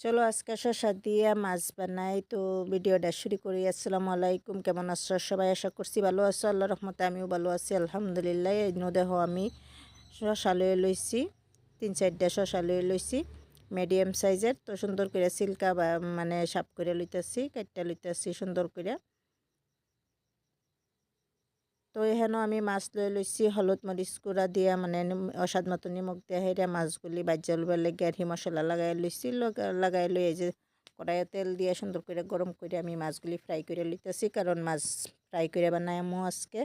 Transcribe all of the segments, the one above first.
চলো আজকে শশা দিয়ে মাছ বানাই। তো ভিডিওটা শুরু করি। আসসালামু আলাইকুম। কেমন আছো? সবাই আশা করছি ভালো আছো। আল্লাহ রহমতে আমিও ভালো আছি। আলহামদুলিল্লাহ, এই দেহ আমি শশা লয়ে লইছি। তিন চারটা শশা লয়ে লইছি মিডিয়াম সাইজের তো সুন্দর করে সিল্কা মানে সাপ করে লইতেছি কাটটা লইতেছি সুন্দর করে। তো এখানে আমি মাছ লই লইছি হলুদ মরিচ গুঁড়া দিয়া মানে অসাদ মতো নিমখ দিয়া হেরা মাছগুলি বাজ্যা লবার লেগে আর মশলা লাগাই লইছি লাগাই লই এই যে কড়াইয়ে তেল দিয়ে সুন্দর করে গরম করে আমি মাছগুলি ফ্রাই করে লইতেছি কারণ মাছ ফ্রাই করে বানাই আমু আজকে।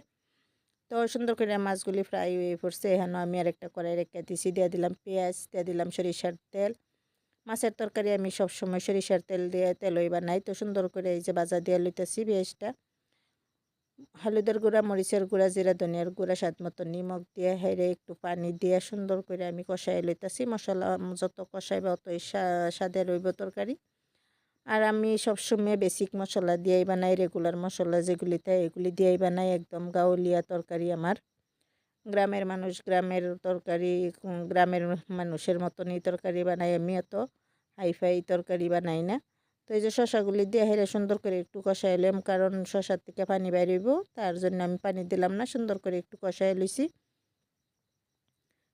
তো সুন্দর করে মাছগুলি ফ্রাই হয়ে পড়ছে এখানে আমি আর একটা কড়াই রেখে দিছি, দিয়ে দিলাম পেঁয়াজ, দিয়ে দিলাম সরিষার তেল। মাছের তরকারি আমি সবসময় সরিষার তেল দিয়ে, তেল তেলই বানাই তো সুন্দর করে এই যে বাজা দিয়ে লইতেছি পেঁয়াজটা। হলুদের গুঁড়া, মরিচের গুঁড়া, জিরা, ধনিয়ার গুঁড়া, স্বাদ মতো নিমখ দিয়ে হেরে একটু পানি দিয়ে সুন্দর করে আমি কষাই লইতেছি। মশলা যত কষাইবে অতই স্বাদের রইব তরকারি। আর আমি সবসময় বেসিক মশলা দিয়েই বানাই রেগুলার মশলা যেগুলি তাই এগুলি দিয়েই বানাই। একদম গাউলিয়া তরকারি আমার। গ্রামের মানুষ গ্রামের তরকারি গ্রামের মানুষের মতনই তরকারি বানাই আমি এত হাইফাই তরকারি বানাই না। তো এই যে শশাগুলি দিয়ে হেরে সুন্দর করে একটু কষাই কষাইলাম কারণ শশার থেকে পানি বাইরিব তার জন্য আমি পানি দিলাম না, সুন্দর করে একটু কষাই লইছি।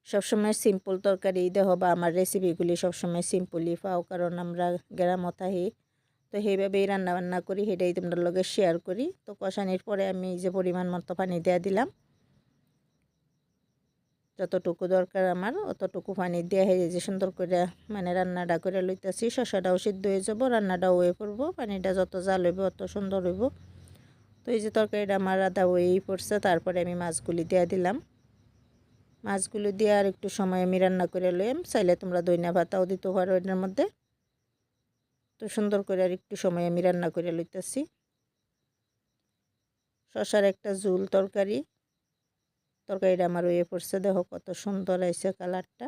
সবসময় সিম্পল তরকারি দেহ বা আমার রেসিপিগুলি সবসময় সিম্পলই পাও, কারণ আমরা গ্রামত আহি তো সেইভাবেই রান্না বান্না করি, সেটাই তোমরা লগে শেয়ার করি। তো কষানির পরে আমি যে পরিমাণ মতো পানি দেওয়া দিলাম যতটুকু দরকার আমার, অতটুকু পানি দিয়ে হেরে যে সুন্দর করে মানে রান্নাটা করে লইতেছি। শশাটাও সিদ্ধ হয়ে যাব, রান্নাটাও হয়ে পড়ব, পানিটা যত জাল হইব অত সুন্দর হইব। তো এই যে তরকারিটা আমার আদা হয়েই পড়ছে, তারপরে আমি মাছগুলি দিয়ে দিলাম। মাছগুলো দিয়ে আর একটু সময় আমি রান্না করে লইম, চাইলে তোমরা দইনা ভাতাও দিতে পারো এটার মধ্যে। তো সুন্দর করে আর একটু সময় আমি রান্না করে লইতেছি। শশার একটা ঝুল তরকারি। তরকারিটা আমার ওয়ে পড়ছে। দেখো কত সুন্দর আইছে কালারটা।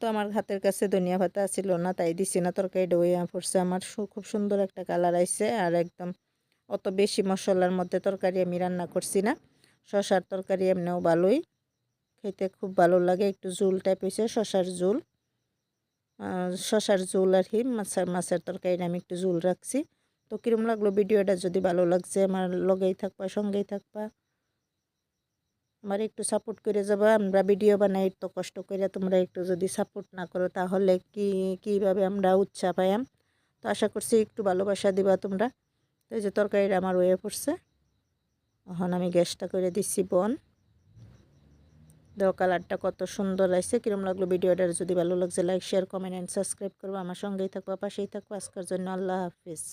তো আমার হাতের কাছে ধনিয়া পাতা ছিল না, তাই দিছি না তরকারিটা ওয়ে পড়ছে। আমার খুব সুন্দর একটা কালার আইছে আর একদম অত বেশি মশলার মধ্যে তরকারি আমি রান্না করছি না। শশার তরকারি এমনিও ভালোই, খেতে খুব ভালো লাগে। একটু ঝুল টাইপ হয়েছে শশার ঝুল। শশার ঝুল আর কি মাছের মাছের তরকারি আমি একটু ঝুল রাখছি। তো কিরম লাগল ভিডিওটা? যদি ভালো লাগছে, আমার লগেই থাকবা, সঙ্গেই থাকবা। আমার একটু সাপোর্ট করে যাবা, আমরা ভিডিও বানাই, তো কষ্ট করে তোমরা একটু যদি সাপোর্ট না করো তাহলে কি, কীভাবে আমরা উৎসাহ পাইম তো আশা করছি একটু ভালোবাসা দিবা তোমরা। তো এই যে তরকারিটা আমার হয়ে পড়ছে। এখন আমি গ্যাসটা করে দিচ্ছি বন। দেও কালারটা কত সুন্দর লাগছে, কিরম লাগল ভিডিওটার যদি ভালো লাগছে like share comment and subscribe করব। আমার সঙ্গেই থাকব, পাশেই থাকব। আজকের জন্য আল্লাহ হাফিজ।